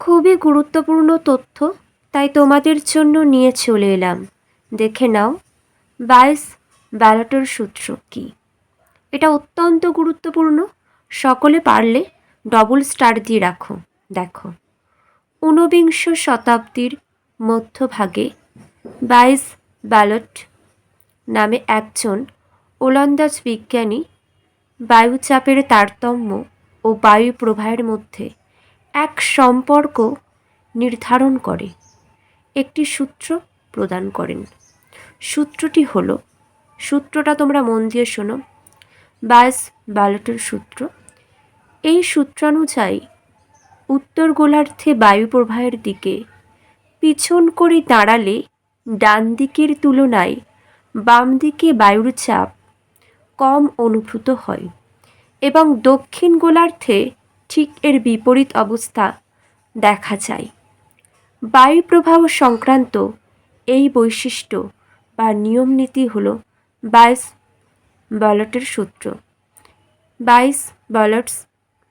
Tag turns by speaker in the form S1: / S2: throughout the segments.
S1: খুবই গুরুত্বপূর্ণ তথ্য, তাই তোমাদের জন্য নিয়ে চলে এলাম। দেখে নাও বাইস ব্যালটের সূত্র কী? এটা অত্যন্ত গুরুত্বপূর্ণ, সকলে পারলে ডবল স্টার দিয়ে রাখো। দেখো, ঊনবিংশ শতাব্দীর মধ্যভাগে বাইস ব্যালট নামে একজন ওলন্দাজ বিজ্ঞানী বায়ুচাপের তারতম্য ও বায়ু প্রবাহের মধ্যে এক সম্পর্ক নির্ধারণ করে। একটি সূত্র প্রদান করেন। সূত্রটি হল, সূত্রটা তোমরা মন দিয়ে শোনো। বাস ব্যালটের সূত্র। এই সূত্রানুযায়ী উত্তর গোলার্ধে বায়ু প্রবাহের দিকে পিছন করে দাঁড়ালে ডান দিকের তুলনায় বাম দিকে বায়ুর চাপ কম অনুভূত হয় এবং দক্ষিণ গোলার্ধে ঠিক এর বিপরীত অবস্থা দেখা যায়। বায়ু প্রবাহ সংক্রান্ত এই বৈশিষ্ট্য বা নিয়ম নীতি হল বাইস বলটের সূত্র। বাইস বলটস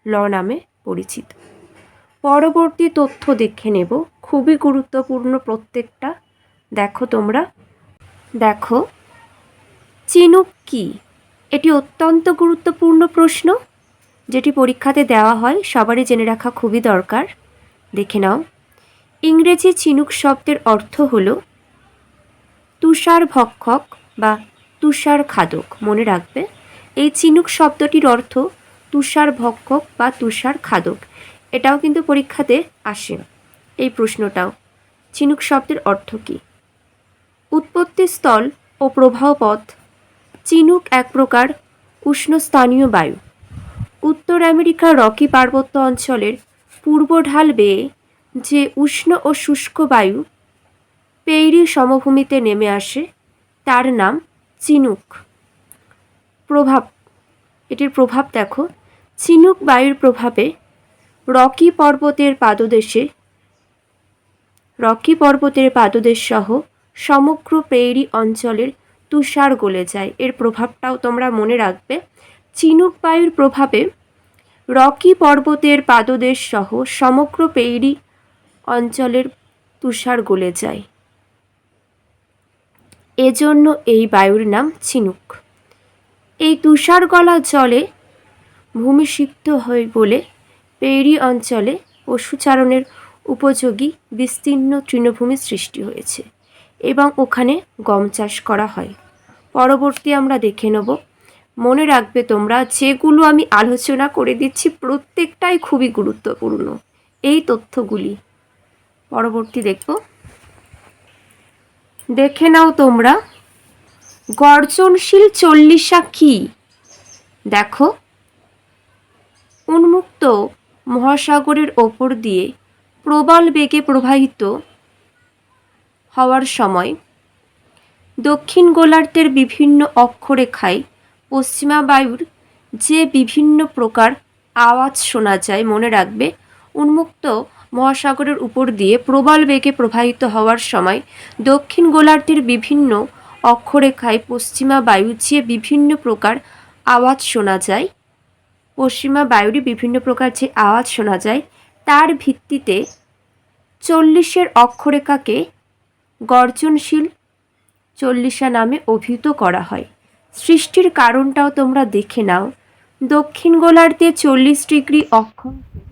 S1: ল নামে পরিচিত। পরবর্তী তথ্য দেখে নেব। খুবই গুরুত্বপূর্ণ প্রত্যেকটা। দেখো তোমরা। দেখো, চিনুক কি? এটি অত্যন্ত গুরুত্বপূর্ণ প্রশ্ন। যেটি পরীক্ষাতে দেওয়া হয়, সবারই জেনে রাখা খুবই দরকার। দেখে নাও। ইংরেজি চিনুক শব্দের অর্থ হল তুষার ভক্ষক বা তুষার খাদক, মনে রাখবে। এই চিনুক শব্দটির অর্থ তুষার ভক্ষক বা তুষার খাদক। এটাও কিন্তু পরীক্ষাতে আসে। এই প্রশ্নটাও, চিনুক শব্দের অর্থ কী? উৎপত্তিস্থল ও প্রবাহপথ, চিনুক এক প্রকার উষ্ণস্থানীয় বায়ু। উত্তর আমেরিকার রকি পার্বত্য অঞ্চলের পূর্ব ঢাল বেয়ে যে উষ্ণ ও শুষ্ক বায়ু পেইরি সমভূমিতে নেমে আসে, তার নাম চিনুক। প্রভাব, এটির প্রভাব দেখো। চিনুক বায়ুর প্রভাবে রকি পর্বতের পাদদেশে, রকি পর্বতের পাদদেশ সহ সমগ্র প্রেরি অঞ্চলের তুষার গলে যায়। এর প্রভাবটাও তোমরা মনে রাখবে। চিনুক বায়ুর প্রভাবে রকি পর্বতের পাদদেশ সহ সমগ্র পেইরি অঞ্চলের তুষার গলে যায়। এজন্য এই বায়ুর নাম চিনুক। এই তুষার গলা জলে ভূমিসিক্ত হয় বলে পেরি অঞ্চলে পশুচারণের উপযোগী বিস্তীর্ণ তৃণভূমি সৃষ্টি হয়েছে এবং ওখানে গম চাষ করা হয়। পরবর্তী আমরা দেখে নেব মনে রাখবে তোমরা, যেগুলো আমি আলোচনা করে দিচ্ছি প্রত্যেকটাই খুবই গুরুত্বপূর্ণ। এই তথ্যগুলি। পরবর্তী দেখব। দেখে নাও তোমরা। গর্জনশীল চল্লিশা কি? দেখো। উন্মুক্ত মহাসাগরের ওপর দিয়ে প্রবল বেগে প্রবাহিত হওয়ার সময় দক্ষিণ গোলার্ধের বিভিন্ন অক্ষরেখায় পশ্চিমা বায়ুর যে বিভিন্ন প্রকার আওয়াজ শোনা যায়, মনে রাখবে, উন্মুক্ত মহাসাগরের উপর দিয়ে প্রবল বেগে প্রবাহিত হওয়ার সময় দক্ষিণ গোলার্ধের বিভিন্ন অক্ষরেখায় পশ্চিমা বায়ু যে বিভিন্ন প্রকার আওয়াজ শোনা যায়, পশ্চিমা বায়ুরই বিভিন্ন প্রকার যে আওয়াজ শোনা যায়, তার ভিত্তিতে চল্লিশের অক্ষরেখাকে গর্জনশীল চল্লিশা নামে অভিহিত করা হয়। সৃষ্টির কারণটাও তোমরা দেখে নাও। দক্ষিণ গোলার্ধে চল্লিশ ডিগ্রি অক্ষাংশ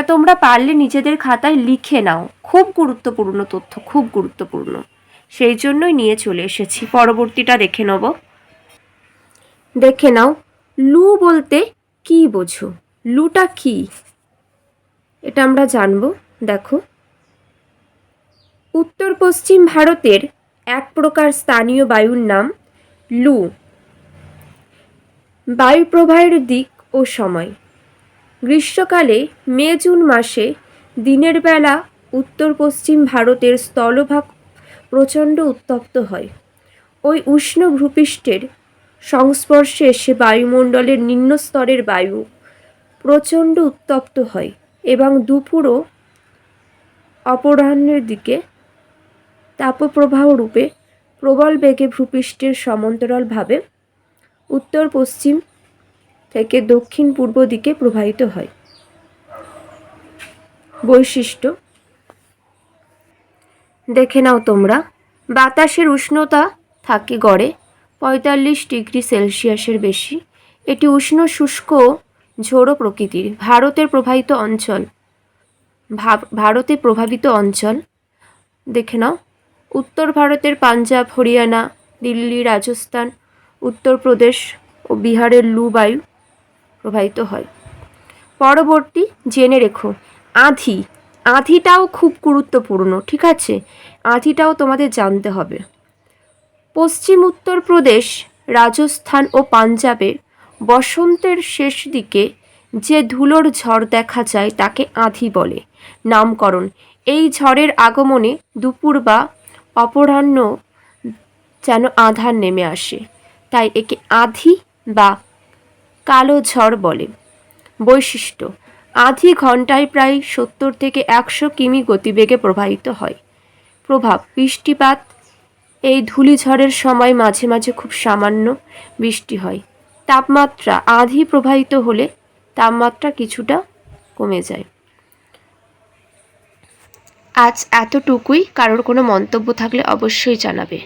S1: তা তোমরা পারলে নিজেদের খাতায় লিখে নাও। খুব গুরুত্বপূর্ণ তথ্য, খুব গুরুত্বপূর্ণ। সেই জন্যই নিয়ে চলে এসেছি। পরবর্তীটা দেখে নেব। দেখে নাও। লু বলতে কি বোঝো? লুটা কি? এটা আমরা জানব। দেখো। উত্তর পশ্চিম ভারতের এক প্রকার স্থানীয় বায়ুর নাম লু। বায়ু প্রবাহের দিক ও সময়। গ্রীষ্মকালে মে, জুন মাসে দিনের বেলা উত্তর পশ্চিম ভারতের স্থলভাগ প্রচণ্ড উত্তপ্ত হয়। ওই উষ্ণ ভূপৃষ্ঠের সংস্পর্শে এসে বায়ুমণ্ডলের নিম্ন স্তরের বায়ু প্রচণ্ড উত্তপ্ত হয় এবং দুপুর ও অপরাহ্নের দিকে তাপপ্রবাহ রূপে প্রবল বেগে ভূপৃষ্ঠের সমান্তরালভাবে উত্তর পশ্চিম থেকে দক্ষিণ পূর্ব দিকে প্রবাহিত হয়। বৈশিষ্ট্য, দেখে নাও তোমরা, বাতাসের উষ্ণতা থাকে গড়ে পঁয়তাল্লিশ ডিগ্রি সেলসিয়াসের বেশি। এটি উষ্ণ, শুষ্ক ঝোড়ো প্রকৃতির, ভারতের প্রবাহিত অঞ্চল। ভারতে প্রভাবিত অঞ্চল, দেখে নাও, উত্তর ভারতের পাঞ্জাব, হরিয়ানা, দিল্লি, রাজস্থান, উত্তরপ্রদেশ ও বিহারের লু বায়ু। প্রবাহিত হয়। পরবর্তী জেনে রেখো, আঁধি। আঁধিটাও খুব গুরুত্বপূর্ণ, ঠিক আছে? আঁধিটাও তোমাদের জানতে হবে। পশ্চিম উত্তরপ্রদেশ রাজস্থান ও পাঞ্জাবে বসন্তের শেষ দিকে যে ধুলোর ঝড় দেখা যায় তাকে আঁধি বলে। নামকরণ। এই ঝড়ের আগমনে দুপুর বা অপরাহ্ন যেন আধার নেমে আসে। তাই একে আধি বা কালো ঝড় বলে। বৈশিষ্ট্য, আধি ঘন্টায় প্রায় সত্তর থেকে একশো কিমি গতিবেগে প্রবাহিত হয়। প্রভাব, বৃষ্টিপাত, এই ধূলিঝড়ের সময় মাঝে মাঝে খুব সামান্য বৃষ্টি হয়। তাপমাত্রা আধি প্রবাহিত হলে তাপমাত্রা কিছুটা কমে যায়। আজ এতটুকুই। কারোর কোনো মন্তব্য থাকলে অবশ্যই জানাবে।